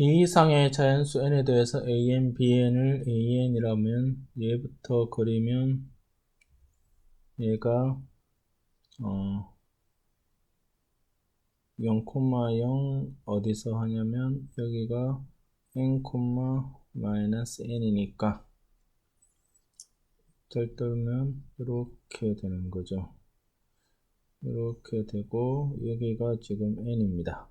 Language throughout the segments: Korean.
이 이상의 자연수 n에 대해서 a,n, b,n을 a,n이라면 얘부터 그리면 얘가 어 0,0 어디서 하냐면 여기가 n, 마이너스 n이니까 절대면 이렇게 되는 거죠. 이렇게 되고 여기가 지금 n입니다.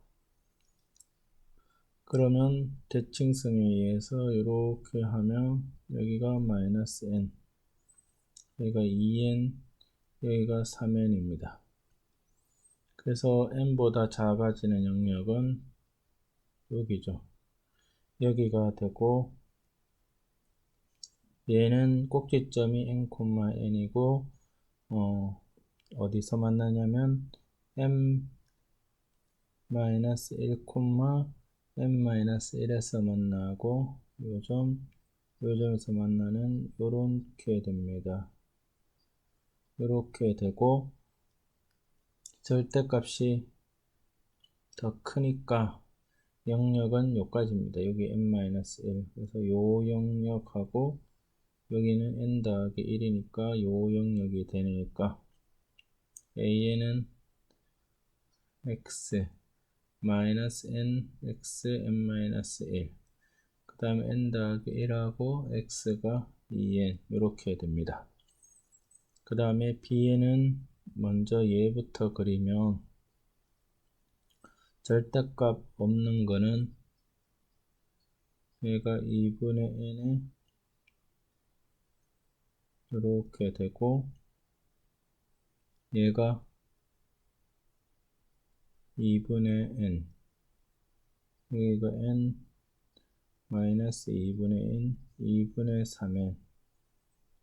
그러면 대칭성에 의해서 이렇게 하면 여기가 마이너스 n 여기가 2n 여기가 3n입니다. 그래서 n보다 작아지는 영역은 여기죠. 여기가 되고 얘는 꼭지점이 n, n이고 어, 어디서 만나냐면 m 1, n-1에서 만나고 요점 요점에서 만나는 요렇게 됩니다. 요렇게 되고 절대값이 더 크니까 영역은 여기까지입니다. 여기 n-1 그래서 요 영역하고 여기는 n 더하기 1이니까 요 영역이 되니까 a는 x 마이너스 n x n 마이너스 1. 그 다음에 n 더하기 1하고 x가 2n 이렇게 됩니다. 그 다음에 bn은 먼저 얘부터 그리면 절대값 없는 거는 얘가 2분의 n에 이렇게 되고 얘가 2분의 n. 여기가 n 마이너스 2분의 n 2분의 3n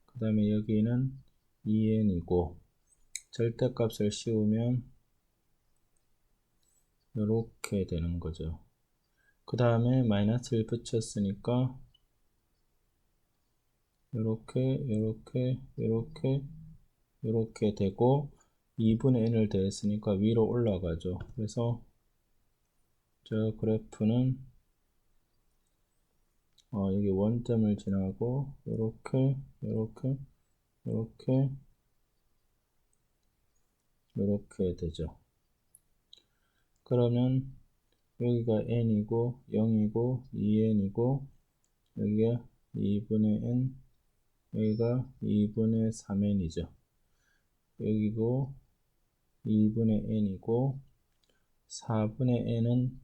그 다음에 여기는 2n이고 절대값을 씌우면 이렇게 되는 거죠. 그 다음에 마이너스를 붙였으니까 이렇게 이렇게 이렇게 이렇게 되고 2분의 n을 더했으니까 위로 올라가죠. 그래서 저 그래프는 어, 여기 원점을 지나고 이렇게 이렇게 이렇게 이렇게 되죠. 그러면 여기가 n이고 0이고 2n이고 여기가 2분의 n 여기가 2분의 3n이죠. 여기고 2분의 n이고 4분의 n은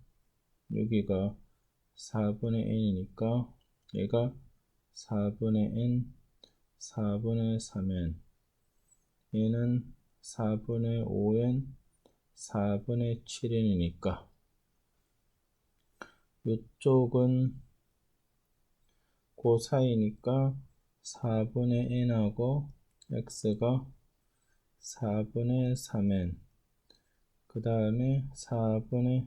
여기가 4분의 n이니까 얘가 4분의 n 4분의 3n 얘는 4분의 5n 4분의 7n이니까 이쪽은 그 사이니까 4분의 n하고 x가 4분의 3n 그 다음에 4분의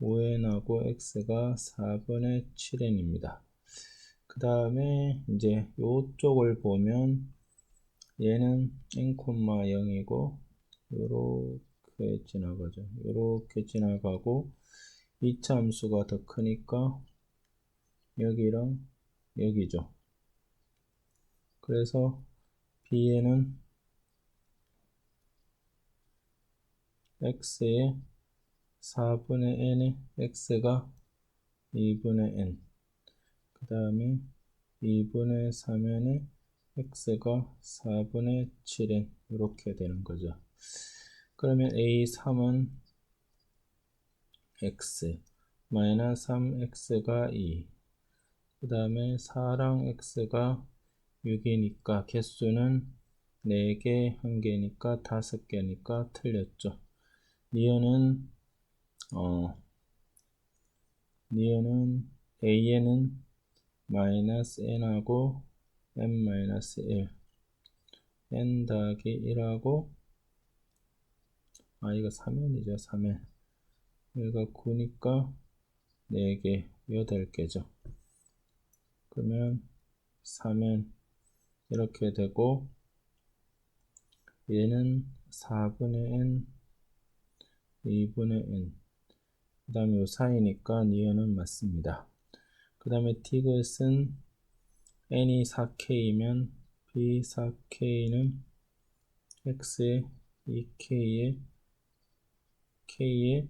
5n하고 x가 4분의 7n입니다. 그 다음에 이제 이쪽을 보면 얘는 n, 0이고 요렇게 지나가죠. 요렇게 지나가고 2차 함수가 더 크니까 여기랑 여기죠. 그래서 b에는 x의 4분의 n의 x가 2분의 n 그 다음에 2분의 3n의 x가 4분의 7n 이렇게 되는 거죠. 그러면 a3은 x 마이너스 3x가 2. 그 다음에 4랑 x가 6이니까 개수는 4개, 1개니까 5개니까 틀렸죠. 니은은 어 니은은 a에는 마이너스 n하고 n 마이너스 1 n 더하기 1하고 아 이거 3n이죠 3n 여기가 9니까 4개 8개죠. 그러면 3n 이렇게 되고 얘는 4분의 n 2분의 n 그 다음에 요 사이니까 니은은 맞습니다. 그 다음에 티귿은 n이 4k이면 b 4k는 x의 2k에 k의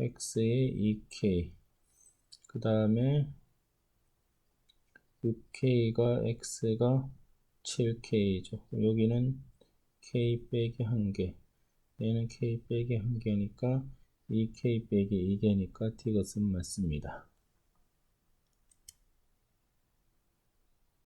x의 2k 그 다음에 6k가 x가 7k죠. 여기는 k 빼기 1개 얘는 k 빼기 1개니까 2k 빼기 2개니까 티것은 맞습니다.